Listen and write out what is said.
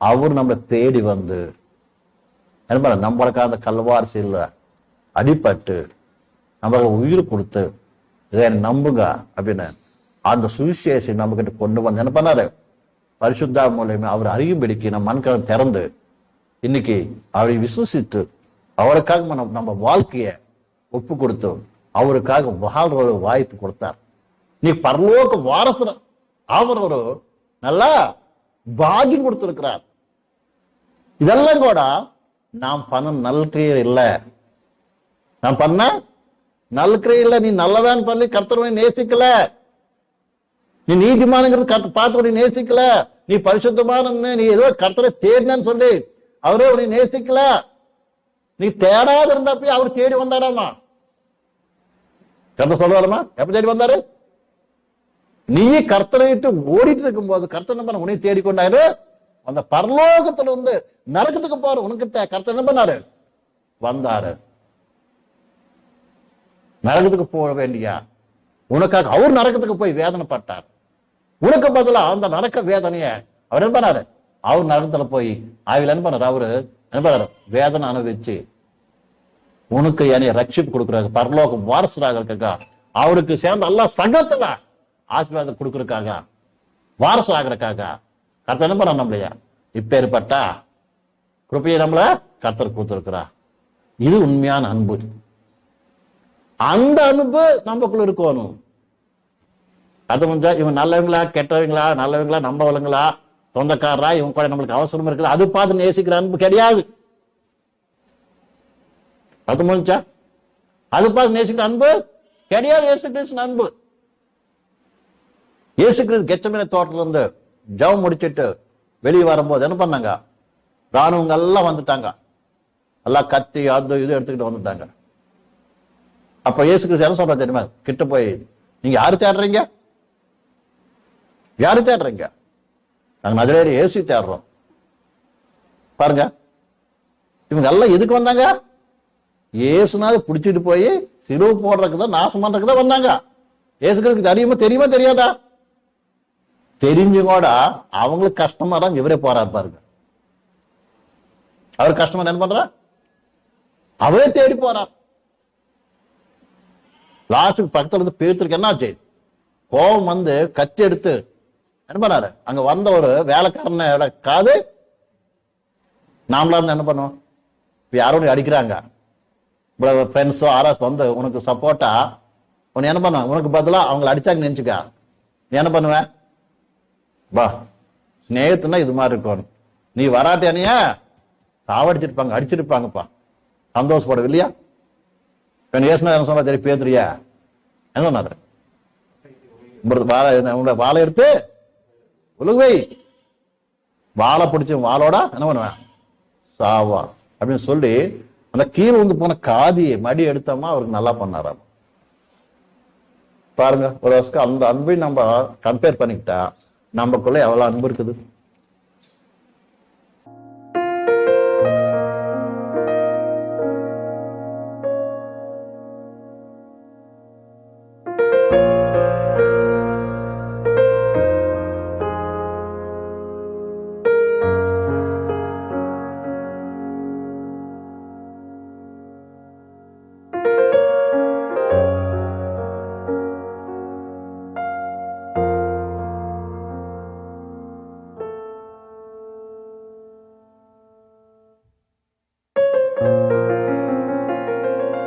அவர் நம்மளை தேடி வந்து என்ன நம்மளுக்கு அந்த கல்வாரிசையில் அடிபட்டு நம்மளுக்கு உயிர் கொடுத்து இதை நம்புங்க அப்படின்னு அந்த சுவிசேஷை நம்ம கிட்ட கொண்டு வந்து என்ன பண்ணாரு? பரிசுத்தா மூலியமா அவர் அறியும்படிக்கு நம்ம மண்கலம் திறந்து இன்னைக்கு அவரை விசுவசித்து அவருக்காக நம்ம நம்ம வாழ்க்கைய ஒப்பு கொடுத்து அவருக்காக வாழ்ற ஒரு வாய்ப்பு கொடுத்தார். நீ பரலோக வாரசர் அவர் ஒரு நல்லா பாக்கியம் கொடுத்திருக்கிறார். இதெல்லாம் கூட நாம் பண்ண நல்கிரியர் இல்ல. நான் பண்ண நல்கிரியர் இல்ல. நீ நல்லதான் பண்ணி கர்த்தரவை நேசிக்கல. நீ நீதிமானங்கிறது கர்த்த பார்த்து உன்னை நேசிக்கல. நீ பரிசுத்தமான நீ ஏதோ கர்த்தரை தேடினு சொல்லி அவரே உன்னை நேசிக்கல. நீ தேடாத இருந்தப்ப அவர் தேடி வந்தாராமா? கர்த்தர் சொல்லுவாருமா எப்ப தேடி வந்தாரு? நீ கர்த்தனைட்டு ஓடிட்டு இருக்கும் போது கர்த்தர் பண்ண உனையை தேடிக்கொண்டாரு. அந்த பரலோகத்துல இருந்து நரக்கத்துக்கு பாரு உனக்கிட்ட கர்த்தன் என்ன பண்ணாரு? வந்தாரு. நரகத்துக்கு போக வேண்டியா? உனக்காக அவர் நரகத்துக்கு போய் வேதனைப்பட்டார். உனக்கு பதிலா அந்த நரக்க வேதனைய அவர் என்ன பண்ணாரு? அவர் நரகத்துல போய் ஆவில என்ன பண்ணாரு? அவரு என்ன பண்ணாரு? வேதனை அனுபவிச்சு உனக்கு என்னைய ரட்சிப்பு கொடுக்குறாரு. பரலோகம் வாரசராக இருக்கா அவருக்கு சேர்ந்த எல்லா சங்கத்துல ஆசீர்வாதம் கொடுக்கறக்காக வாரசு ஆகிறக்காக கர்த்தர் என்ன பண்ண நம்மளையா? இப்பேற்பட்டா கிருப்பையை நம்மள கர்த்தர் கொடுத்துருக்கிறா இது உண்மையான அன்பு. அந்த அன்பு நமக்குள்ள இருக்கணும். அது கொஞ்சம் இவன் நல்லவங்களா கெட்டவங்களா நல்லவங்களா நம்பவங்களா சொந்தக்காரரா இவன் கூட நம்மளுக்கு அவசரம் இருக்குது. அது பார்த்து நேசிக்கிற அன்பு கிடையாது. அது முடிஞ்சா? அது பார்த்து நேசிக்கிற அன்பு கிடையாது. நேசிக்கிற அன்பு. இயேசு கிறிஸ்து கெச்சமீன தோட்டத்துல இருந்து ஜவம் முடிச்சிட்டு வெளியே வரும்போது என்ன பண்ணாங்க? ராணுவங்க எல்லாம் வந்துட்டாங்க. எல்லாம் கத்தி அது இது எடுத்துக்கிட்டு வந்துட்டாங்க. அப்ப இயேசு கிறிஸ்து என்ன சொல்ற தெரியுமா? கிட்ட போய் நீங்க யாரு தேடுறீங்க? யாரு தேடுறீங்க? நாங்க நதிரேறி இயேசு தேடுறோம். பாருங்க. இவங்க எல்லாம் எதுக்கு வந்தாங்க? ஏசுனாவது பிடிச்சிட்டு போய் சிறுவு போடுறதுக்கு தான் நாசம் பண்றதுக்கு தான் வந்தாங்க. இயேசுக்கு தெரியுமா தெரியுமா தெரியாதா? தெரிஞ்சு கூட அவங்களுக்கு கஷ்டமா தான் இவரே போறாரு பாருங்க. அவர் கஷ்டமா என்ன பண்ற அவரே தேடி போறார். லாஸ்ட்டுக்கு பக்கத்துல இருந்து பேத்துருக்கு என்ன ஆச்சு? கோபம் வந்து கத்தி எடுத்து என்ன பண்ணாரு? அங்க வந்த ஒரு வேலைக்காரன காது. நாமளா இருந்து என்ன பண்ணுவோம்? இப்ப யாரோட அடிக்கிறாங்க. இவ்வளவு ஃப்ரெண்ட்ஸோ ஆர்எஸ் வந்து உனக்கு சப்போர்ட்டா உன்னை என்ன பண்ணுவாங்க உனக்கு பதிலா அவங்களை அடிச்சாங்க நினைச்சுக்கா. நீ என்ன பண்ணுவேன் வா. ஸ்நேகத்துனா இது மாதிரி இருக்கணும். நீ வராட்டியானிய சாவடிச்சிருப்பாங்க அடிச்சிருப்பாங்கப்பா. சந்தோஷப்படும் இல்லையா இப்ப ஏசுனா என்ன சொன்னா? சரி பேத்துறியா என்ன சொன்னாரு வாழை உங்களோட வாழை எடுத்து உலகுவை வாழை பிடிச்ச வாழோட என்ன பண்ணுவேன் சாவா. அப்படின்னு சொல்லி அந்த கீழே வந்து போன காதியை மடி எடுத்தோமா அவருக்கு நல்லா பண்ணாராம். பாருங்க ஒரு வருஷம் அந்த அன்பை நம்ம கம்பேர் பண்ணிக்கிட்டா நமக்குள்ள எவ்வளவு அன்பு இருக்குது?